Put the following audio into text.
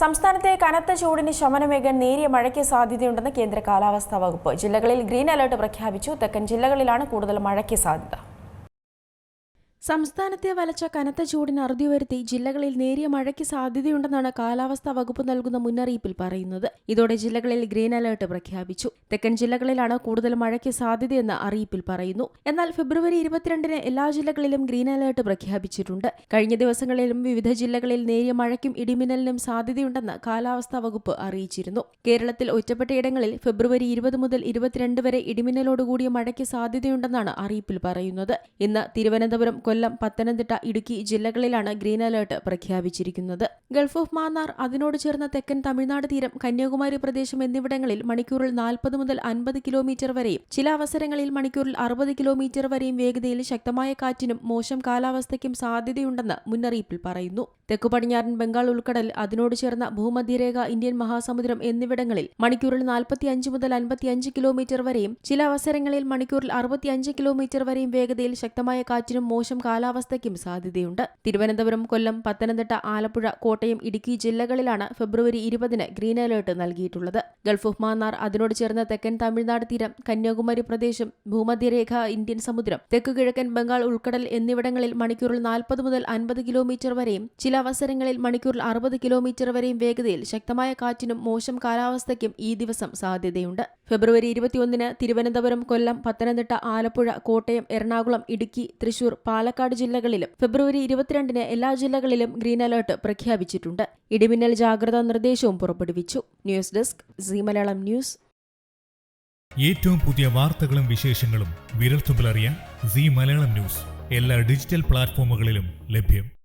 സംസ്ഥാനത്തെ കനത്ത ചൂടിന് ശമനമേകാൻ നേരിയ മഴയ്ക്ക് സാധ്യതയുണ്ടെന്ന് കേന്ദ്ര കാലാവസ്ഥാ വകുപ്പ്. ജില്ലകളിൽ ഗ്രീൻ അലർട്ട് പ്രഖ്യാപിച്ചു. തെക്കൻ ജില്ലകളിലാണ് കൂടുതൽ മഴയ്ക്ക് സാധ്യത. സംസ്ഥാനത്തെ വലച്ച കനത്ത ചൂടിന് അറുതി വരുത്തി ജില്ലകളിൽ നേരിയ മഴയ്ക്ക് സാധ്യതയുണ്ടെന്നാണ് കാലാവസ്ഥാ വകുപ്പ് നൽകുന്ന മുന്നറിയിപ്പിൽ പറയുന്നത്. ഇതോടെ ജില്ലകളിൽ ഗ്രീൻ അലേർട്ട് പ്രഖ്യാപിച്ചു. തെക്കൻ ജില്ലകളിലാണ് കൂടുതൽ മഴയ്ക്ക് സാധ്യതയെന്ന് അറിയിപ്പിൽ പറയുന്നു. എന്നാൽ ഫെബ്രുവരി ഇരുപത്തിരണ്ടിന് എല്ലാ ജില്ലകളിലും ഗ്രീൻ അലേർട്ട് പ്രഖ്യാപിച്ചിട്ടുണ്ട്. കഴിഞ്ഞ ദിവസങ്ങളിലും വിവിധ ജില്ലകളിൽ നേരിയ മഴയ്ക്കും ഇടിമിന്നലിനും സാധ്യതയുണ്ടെന്ന് കാലാവസ്ഥാ വകുപ്പ് അറിയിച്ചിരുന്നു. കേരളത്തിൽ ഒറ്റപ്പെട്ടയിടങ്ങളിൽ ഫെബ്രുവരി ഇരുപത് മുതൽ ഇരുപത്തിരണ്ട് വരെ ഇടിമിന്നലോടുകൂടിയ മഴയ്ക്ക് സാധ്യതയുണ്ടെന്നാണ് അറിയിപ്പിൽ പറയുന്നത്. ഇന്ന് തിരുവനന്തപുരം കൊല്ലം പത്തനംതിട്ട ഇടുക്കി ജില്ലകളിലാണ് ഗ്രീൻ അലേർട്ട് പ്രഖ്യാപിച്ചിരിക്കുന്നത്. ഗൾഫ് ഓഫ് മാന്നാർ അതിനോട് ചേർന്ന തെക്കൻ തമിഴ്നാട് തീരം കന്യാകുമാരി പ്രദേശം എന്നിവിടങ്ങളിൽ മണിക്കൂറിൽ നാൽപ്പത് മുതൽ അൻപത് കിലോമീറ്റർ വരെയും ചില അവസരങ്ങളിൽ മണിക്കൂറിൽ അറുപത് കിലോമീറ്റർ വരെയും വേഗതയിൽ ശക്തമായ കാറ്റിനും മോശം കാലാവസ്ഥയ്ക്കും സാധ്യതയുണ്ടെന്ന് മുന്നറിയിപ്പിൽ പറയുന്നു. തെക്കു പടിഞ്ഞാറൻ ബംഗാൾ ഉൾക്കടൽ അതിനോട് ചേർന്ന ഭൂമധ്യരേഖ ഇന്ത്യൻ മഹാസമുദ്രം എന്നിവിടങ്ങളിൽ മണിക്കൂറിൽ നാൽപ്പത്തിയഞ്ച് മുതൽ അൻപത്തിയഞ്ച് കിലോമീറ്റർ വരെയും ചില അവസരങ്ങളിൽ മണിക്കൂറിൽ അറുപത്തിയഞ്ച് കിലോമീറ്റർ വരെയും വേഗതയിൽ ശക്തമായ കാറ്റിനും മോശം കാലാവസ്ഥയ്ക്കും സാധ്യതയുണ്ട്. തിരുവനന്തപുരം കൊല്ലം പത്തനംതിട്ട ആലപ്പുഴ കോട്ടയം ഇടുക്കി ജില്ലകളിലാണ് ഫെബ്രുവരി ഇരുപതിന് ഗ്രീൻ അലേർട്ട് നൽകിയിട്ടുള്ളത്. ഗൾഫ് ഓഫ് മാന്നാർ അതിനോട് ചേർന്ന തെക്കൻ തമിഴ്നാട് തീരം കന്യാകുമാരി പ്രദേശം ഭൂമധ്യരേഖ ഇന്ത്യൻ സമുദ്രം തെക്കു കിഴക്കൻ ബംഗാൾ ഉൾക്കടൽ എന്നിവിടങ്ങളിൽ മണിക്കൂറിൽ നാൽപ്പത് മുതൽ അൻപത് കിലോമീറ്റർ വരെയും ചില അവസരങ്ങളിൽ മണിക്കൂറിൽ അറുപത് കിലോമീറ്റർ വരെയും വേഗതയിൽ ശക്തമായ കാറ്റിനും മോശം കാലാവസ്ഥയ്ക്കും ഈ ദിവസം സാധ്യതയുണ്ട്. ഫെബ്രുവരി ഇരുപത്തിയൊന്നിന് തിരുവനന്തപുരം കൊല്ലം പത്തനംതിട്ട ആലപ്പുഴ കോട്ടയം എറണാകുളം ഇടുക്കി തൃശൂർ പാലക്കാട് ജില്ലകളിലും ഫെബ്രുവരി ഇരുപത്തിരണ്ടിന് എല്ലാ ജില്ലകളിലും ഗ്രീൻ അലർട്ട് പ്രഖ്യാപിച്ചിട്ടുണ്ട്. ഇടിമിന്നൽ ജാഗ്രതാ നിർദ്ദേശവും പുറപ്പെടുവിച്ചു. News desk C Malayalam news. ഏറ്റവും പുതിയ വാർത്തകളും വിശേഷങ്ങളും വിരൽത്തുമ്പിലറിയാൻ സി മലയാളം ന്യൂസ് എല്ലാ ഡിജിറ്റൽ പ്ലാറ്റ്ഫോമുകളിലും ലഭ്യം.